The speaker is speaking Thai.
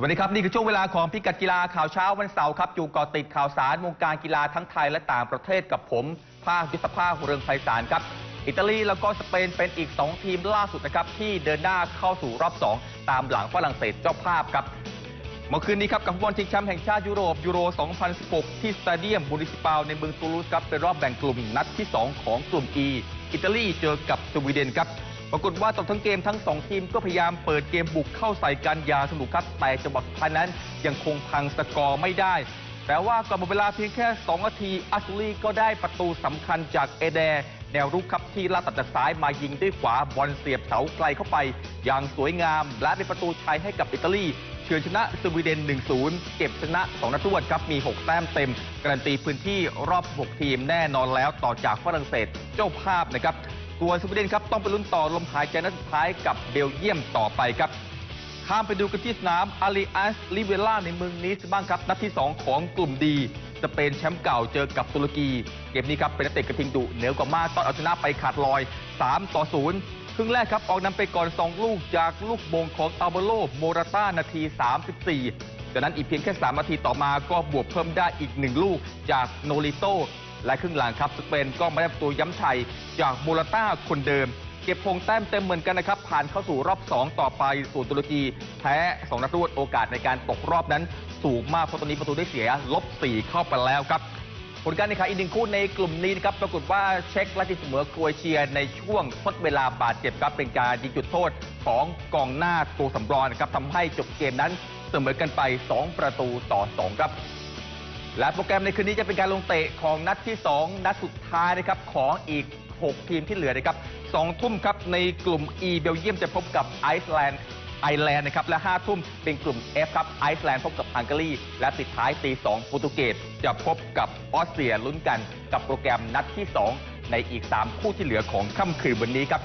สวัสดีครับ นี่คือช่วงเวลาของพิกัดกีฬาข่าวเช้าวันเสาร์ครับอยู่กาะติดข่าวสารวงการกีฬาทั้งไทยและต่างประเทศกับผมภาคยุทธภาคเรืองไพศาลครับ อิตาลีแล้วก็สเปนเป็นอีก 2 ทีมล่าสุดนะครับ ที่เดินหน้าเข้าสู่รอบ 2 ตามหลังฝรั่งเศสเจ้าภาพครับ เมื่อคืนนี้ครับกับฟุตบอลชิงแชมป์แห่งชาติยุโรปยูโร 2016 ที่สตาเดียมบูริสปาลในเมืองตูลูสครับเป็นรอบแบ่งกลุ่มนัดที่ 2 ของกลุ่ม E อิตาลีเจอกับสวีเดนครับ ปรากฏว่าตลอดทั้งเกมทั้ง 2 ทีมก็พยายามเปิดเกมบุกเข้าใส่กันอยางสนุกครับ แต่จังหวะท้ายนั้นยังคงพังสกอร์ไม่ได้ แต่ว่าก่อนหมดเวลาเพียงแค่ 2 นาทีอัสลีก็ได้ประตูสำคัญจากเอเดรแนวรุกครับที่ลาตัดจากซ้ายมายิงด้วยขวาบอลเสียบเสาไกลเข้าไป อย่างสวยงาม และเป็นประตูชัยให้กับอิตาลีเฉือนชนะสวีเดน 1-0 เก็บชนะ2นัดรวดครับมี 6 แต้มเต็ม การันตีพื้นที่รอบ 6 ทีมแน่นอนแล้วต่อจากฝรั่งเศสเจ้าภาพนะครับ ส่วนสวีเดนครับต้องไปลุ้นต่อลมหายใจนัดสุดท้ายกับเบลเยียมต่อไปครับ ข้ามไปดูกันที่สนามอาริอัสลิเวล่าในเมืองนิสบ้างครับ นัดที่ 2 ของกลุ่มดีจะเป็นแชมป์เก่าเจอกับตุรกี เกมนี้ครับเป็นนักเตะกระทิงดุเหนือกว่ามากตอนเอาชนะไปขาดลอย 3 ต่อ 0 ครึ่งแรกครับออกนำไปก่อน 2 ลูกจากลูกโมงของอัลเบโลโมราต้านาที 34 จากนั้นอีกเพียงแค่ 3 นาทีต่อมาก็บวกเพิ่มได้อีก 1 ลูกจากโนริโตและครึ่งหลังครับสเปนก็มาได้ประตูย้ำชัยจากโมราต้าคนเดิม เก็บพงแต้มเต็มเหมือนกันนะครับ ผ่านเข้าสู่รอบ 2 ต่อไปส่วนตุรกีแพ้2นัดรวดโอกาสในการตกรอบนั้น สูงมากเพราะตอนนี้ประตูได้เสียลบ4เข้าไปแล้วครับผลการแข่งขันอีกหนึ่งคู่ในกลุ่มนี้นะครับปรากฏว่าเช็กและทีเสมอโครเอเชียในช่วงทดเวลาบาดเจ็บครับเป็นการยิงจุดโทษของกองหน้าตัวสำรองนะครับทำให้จบเกมนั้น เสมอกันไป 2 ประตูต่อ 2 ครับ และโปรแกรมในคืนนี้จะเป็นการลงเตะของนัดที่ 2 นัดสุดท้ายนะครับของอีก 6 ทีมที่เหลือนะครับ2ทุ่มครับในกลุ่ม E เบลเยียมจะพบกับไอซ์แลนด์ไอแลนด์นะครับและ 5 ทุ่มเป็นกลุ่ม F ครับไอซ์แลนด์พบกับฮังการีและปิดท้ายตี 2 โปรตุเกสจะพบกับออสเตรียลุ้นกันกับโปรแกรมนัดที่ 2 ในอีก 3 คู่ที่เหลือของค่ำคืนวันนี้ครับ